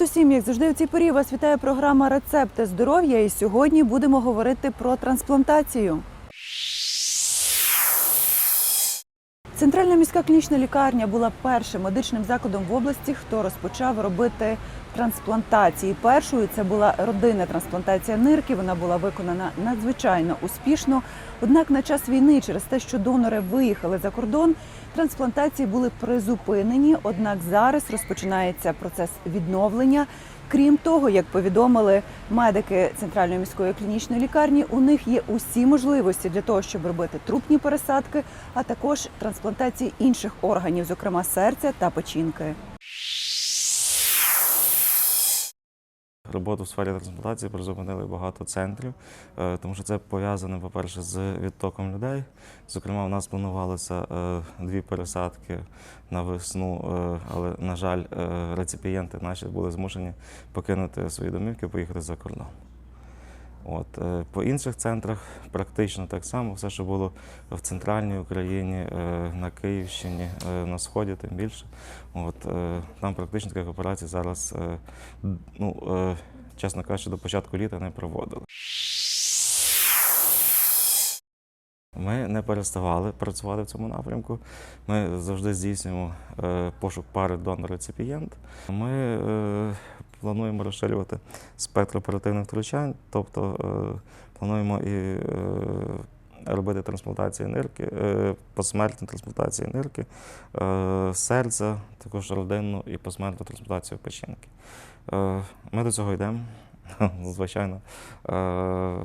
Привіт усім! Як завжди у цій порі вас вітає програма Рецепти здоров'я. І сьогодні будемо говорити про трансплантацію. Центральна міська клінічна лікарня була першим медичним закладом в області, хто розпочав робити трансплантації. Першою це була родинна трансплантація нирки. Вона була виконана надзвичайно успішно. Однак на час війни, через те, що донори виїхали за кордон, трансплантації були призупинені. Однак зараз розпочинається процес відновлення. Крім того, як повідомили медики центральної міської клінічної лікарні, у них є усі можливості для того, щоб робити трупні пересадки, а також трансплантації інших органів, зокрема серця та печінки. Роботу в сфері трансплантації призупинили багато центрів, е, тому що це пов'язане, по-перше, з відтоком людей. Зокрема, у нас планувалося е, дві пересадки на весну, е, але, на жаль, реципієнти наші були змушені покинути свої домівки, поїхати за кордон. От, е, по інших центрах практично так само, все, що було в центральній Україні, е, на Київщині, е, на Сході, тим більше. От, там практично таких операцій зараз, ну, чесно кажучи, до початку літа не проводили. Ми не переставали працювати в цьому напрямку. Ми завжди здійснюємо пошук пари донор-реципієнт. Ми плануємо розширювати спектр оперативних втручань, тобто е, плануємо і е, робити трансплантації нирки, е, посмертні трансплантації нирки, серця, також родинну і посмертну трансплантацію печінки. Ми до цього йдемо. Звичайно, е,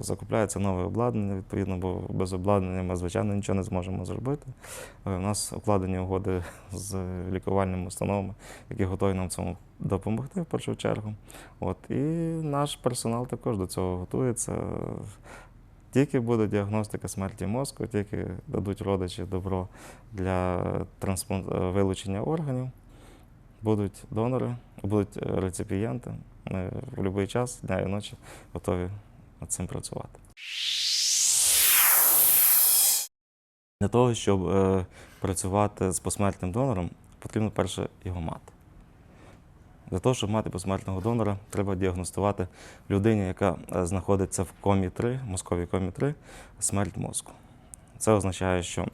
закупляється нове обладнання, відповідно, бо без обладнання ми, звичайно, нічого не зможемо зробити. Е, У нас укладені угоди з лікувальними установами, які готові нам цьому допомогти в першу чергу. От, і наш персонал також до цього готується. Тільки буде діагностика смерті мозку, тільки дадуть родичі добро для е, вилучення органів, будуть донори, будуть реципієнти. Ми в будь-який час, дня і ночі, готові над цим працювати. Для того, щоб е, працювати з посмертним донором, потрібно перше його мати. Для того, щоб мати посмертного донора, треба діагностувати людині, яка е, знаходиться в комі 3, мозковій комі 3, смерть мозку. Це означає, що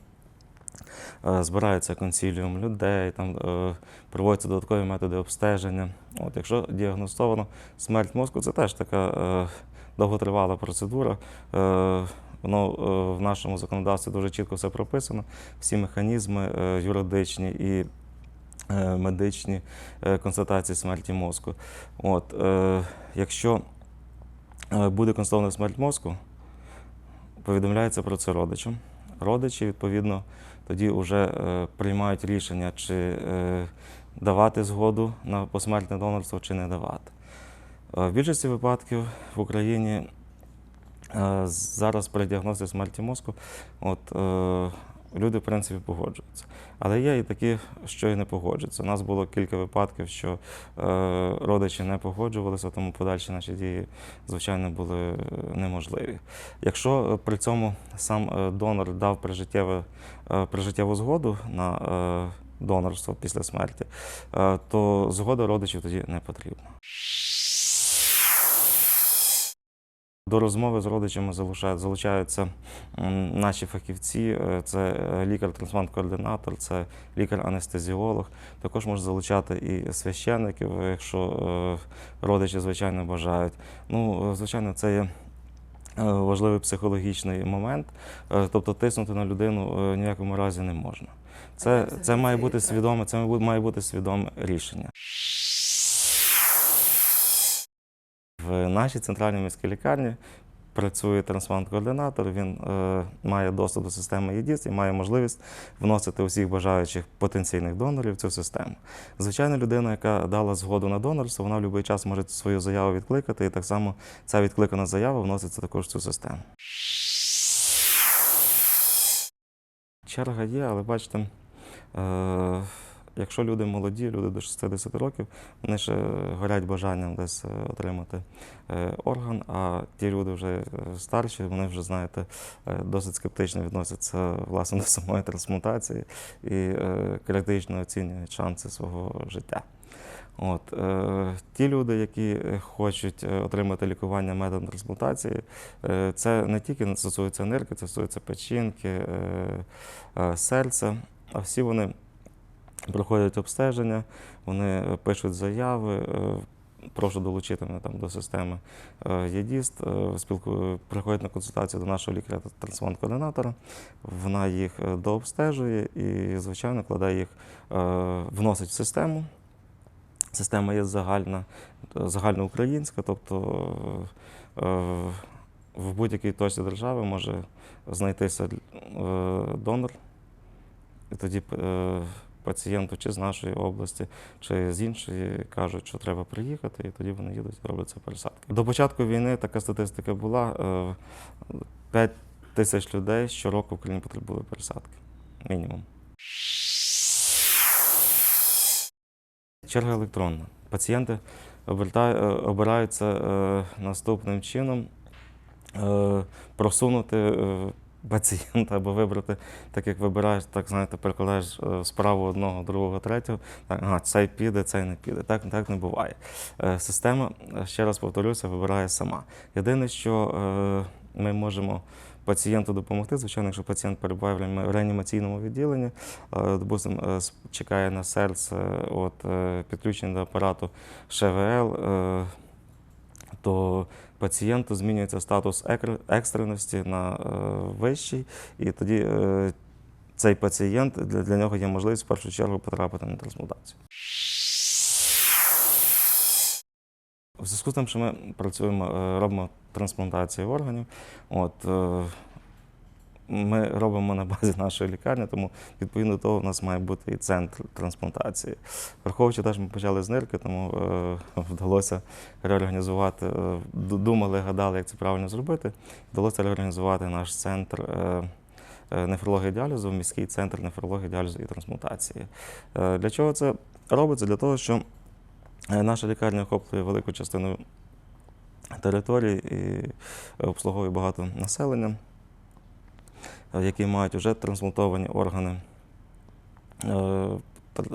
збирається консіліум людей, там е, проводяться додаткові методи обстеження. От, якщо діагностовано смерть мозку, це теж така е, довготривала процедура. Е, Воно е, в нашому законодавстві дуже чітко все прописано. Всі механізми е, юридичні і е, медичні е, констатації смерті мозку. От, е, якщо е, буде констатована смерть мозку, повідомляється про це родичам. Родичі, відповідно, тоді вже е, приймають рішення, чи е, давати згоду на посмертне донорство, чи не давати. Е, в більшості випадків в Україні зараз при діагнозі смерті мозку от, люди, в принципі, погоджуються. Але є і такі, що і не погоджуються. У нас було кілька випадків, що е, родичі не погоджувалися, тому подальші наші дії, звичайно, були неможливі. Якщо е, при цьому сам е, донор дав прижиттєве, прижиттєву згоду на донорство після смерті, то згода родичів тоді не потрібна. До розмови з родичами залучаються наші фахівці. Е, Це е, лікар-трансплант-координатор, це лікар-анестезіолог. Також можуть залучати і священників, якщо е, родичі, звичайно, бажають. Ну, звичайно, це є. Важливий психологічний момент, тобто тиснути на людину е, ні в якому разі не можна. Це, це має бути свідоме, це має бути свідоме рішення. В нашій центральній міській лікарні працює трансплант-координатор. Він е, має доступ до системи ЄДІС і має можливість вносити усіх бажаючих потенційних донорів в цю систему. Звичайно, людина, яка дала згоду на донорство, вона в будь-який час може свою заяву відкликати, і так само ця відкликана заява вноситься також в цю систему. Черга є, але бачите, е, якщо люди молоді, люди до 60 років, вони ще горять бажанням десь е, отримати е, орган, а ті люди вже е, старші, вони вже, знаєте, досить скептично відносяться власне до самої трансплантації і критично оцінюють шанси свого життя. От, е, ті люди, які хочуть отримати лікування методом трансплантації, е, це не тільки стосується нирки, це стосується печінки, е, е, серця, а всі вони проходять обстеження, вони е, пишуть заяви. е, Прошу долучити мене там до системи е, ЄДІСТ, приходять на консультацію до нашого лікаря трансплант-координатора. Вона їх дообстежує і, звичайно, кладе їх, вносить в систему. Система є загальна, загальноукраїнська, тобто в будь-якій точці держави може знайтися донор, і тоді пацієнту чи з нашої області, чи з іншої кажуть, що треба приїхати, і тоді вони їдуть і роблять ці пересадки. До початку війни така статистика була: е, 5 тисяч людей щороку в Україні потребули пересадки. Мінімум. Черга електронна. Пацієнти е, обираються е, наступним чином е, просунути е, пацієнта або вибрати, так як вибираєш, так знаєте, перекладаєш е, справу одного, другого, третього. Так, ага, цей піде, цей не піде. Так, так не буває. Е, Система, е, ще раз повторюся, вибирає сама. Єдине, що ми можемо пацієнту допомогти, звичайно, якщо пацієнт перебуває в реанімаційному відділенні, допустимо, чекає на серце, от, підключення до апарату ШВЛ, то пацієнту змінюється статус екстреності на е, вищий, і тоді е, цей пацієнт для, нього є можливість в першу чергу потрапити на трансплантацію. У зв'язку з тим, що ми працюємо, е, робимо трансплантацію органів, от, ми робимо на базі нашої лікарні, тому відповідно до того у нас має бути і центр трансплантації. Враховуючи те, що ми почали з нирки, тому е, вдалося реорганізувати, е, думали, гадали, як це правильно зробити. Вдалося реорганізувати наш центр. е, е, Нефрології діалізу, міський центр нефрології діалізу і трансплантації. Е, Для чого це робиться? Для того, що е, наша лікарня охоплює велику частину території і обслуговує багато населення, які мають вже трансплантовані органи. Е,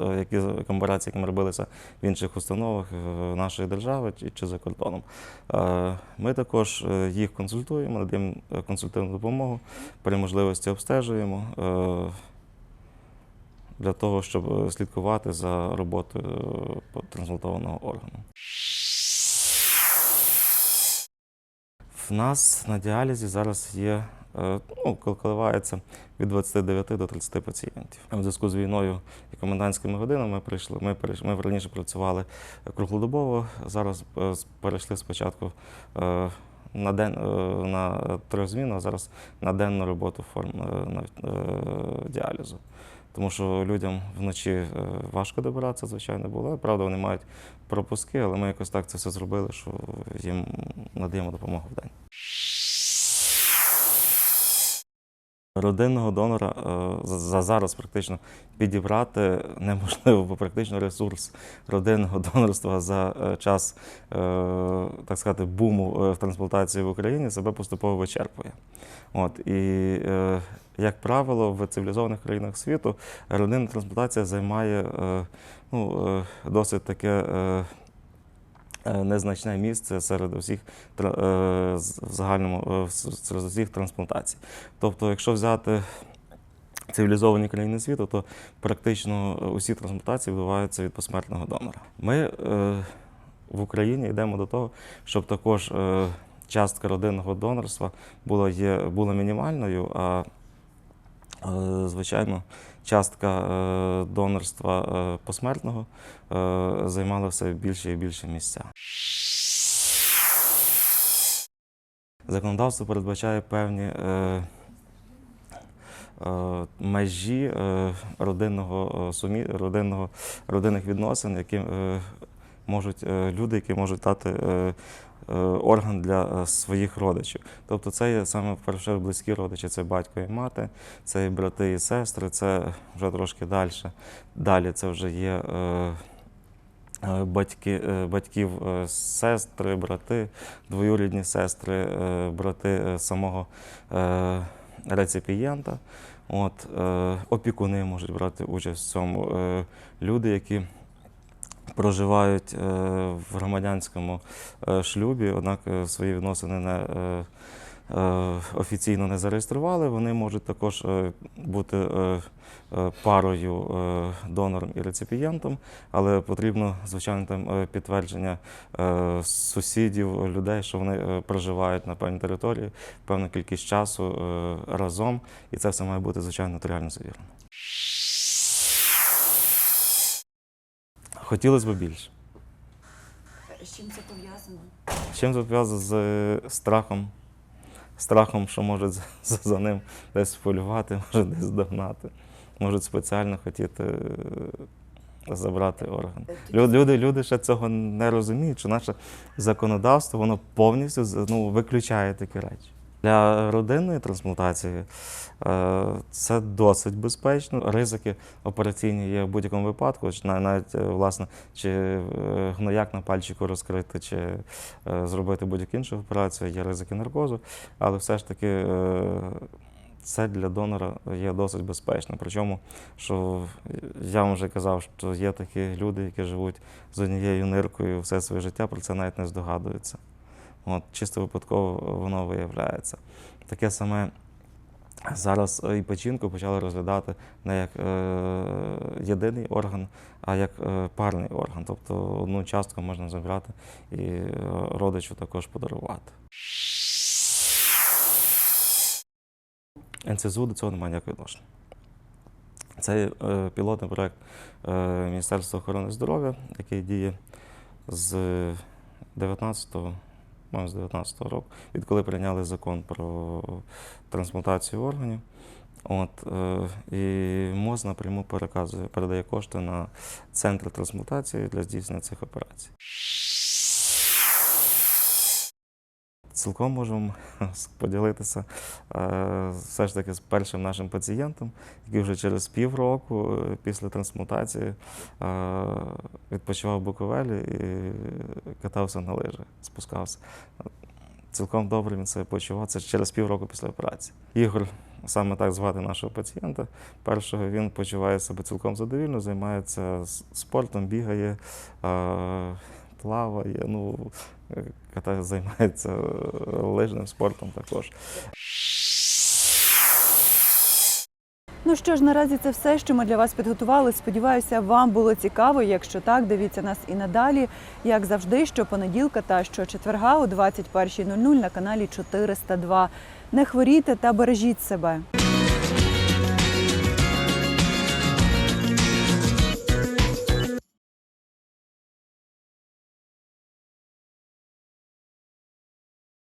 е, Які комбінації, які робилися в інших установах е, нашої держави чи, за кордоном. Е, Ми також е, їх консультуємо, надаємо е, консультативну допомогу, при можливості обстежуємо е, для того, щоб е, слідкувати за роботою е, трансплантованого органу. В нас на діалізі зараз є, е, ну, коливається від 29 до 30 пацієнтів. У зв'язку з війною і комендантськими годинами ми прийшли. Ми. Ми раніше працювали круглодобово. Зараз е, перейшли спочатку е, на день е, на трьохзмінну, а зараз на денну роботу форм е, на е, діалізу. Тому що людям вночі е, важко добиратися, звичайно, було. Правда, вони мають пропуски, але ми якось так це все зробили, що їм надаємо допомогу в день. Родинного донора е, за- за зараз практично підібрати неможливо, бо практично ресурс родинного донорства за е, час, е, так сказати, буму в трансплантації в Україні себе поступово вичерпує. От, і, як правило, в цивілізованих країнах світу родинна трансплантація займає ну, досить таке. Е, Незначне місце серед усіх е, в загальному е, серед усіх трансплантацій. Тобто, якщо взяти цивілізовані країни світу, то практично усі трансплантації відбуваються від посмертного донора. Ми в Україні йдемо до того, щоб також частка родинного донорства була, є, була мінімальною, а звичайно, частка е, донорства е, посмертного е, займала все більше і більше місця. Законодавство передбачає певні межі родинного, сумі, родинного, родинних відносин, які можуть люди, які можуть дати орган для е, своїх родичів. Тобто це є саме перше близькі родичі, це батько і мати, це і брати і сестри, це вже трошки далі. Далі це вже є. Е, е, Батьки, е, батьків е, сестри, брати, двоюрідні сестри, е, брати е, самого е, реципієнта. От, е, опікуни можуть брати участь в цьому. Е, люди, які проживають е, в громадянському е, шлюбі, однак е, свої відносини не. Офіційно не зареєстрували, вони можуть також бути парою донором і реципієнтом, але потрібно, звичайно, там підтвердження сусідів, людей, що вони проживають на певній території певну кількість часу разом, і це все має бути, звичайно, нотаріально завірено. Хотілося б більше. З чим це пов'язано? З Чим це пов'язано з е, страхом? Страхом, що можуть за, за- ним десь полювати, може десь догнати, можуть спеціально хотіти е, забрати орган. Люди, люди, люди ще цього не розуміють, що наше законодавство воно повністю ну, виключає такі речі. Для родинної трансплантації е, це досить безпечно. Ризики операційні є в будь-якому випадку, навіть е, власне, чи е, гнояк на пальчику розкрити, чи зробити будь-яку іншу операцію, є ризики наркозу, але все ж таки це для донора є досить безпечно. Причому, що я вам вже казав, що є такі люди, які живуть з однією ниркою все своє життя, про це навіть не здогадуються. От, чисто випадково воно виявляється. Таке саме зараз е, і печінку почали розглядати не як е, єдиний орган, а як е, парний орган. Тобто одну частку можна забрати і е, родичу також подарувати. НСЗУ до цього немає ніякого відношення. Це е, пілотний проект е, Міністерства охорони здоров'я, який діє з 19-го, мабуть, з 19-го року, відколи прийняли закон про трансплантацію органів. От, е, і МОЗ напряму переказує, передає кошти на центр трансплантації для здійснення цих операцій. Цілком можемо поділитися е, все ж таки з першим нашим пацієнтом, який вже через півроку е, після трансплантації е, відпочивав в Буковелі і катався на лижах, спускався. Цілком добре він себе почував. Це через півроку після операції. Ігор, саме так звати нашого пацієнта. Першого він почуває себе цілком задовільно, займається спортом, бігає, плаває. Ну, е, ката- займається е, лижним спортом також. Ну що ж, наразі це все, що ми для вас підготували. Сподіваюся, вам було цікаво. Якщо так, дивіться нас і надалі, як завжди, щопонеділка та щочетверга о 21.00 на каналі 402. Не хворійте та бережіть себе.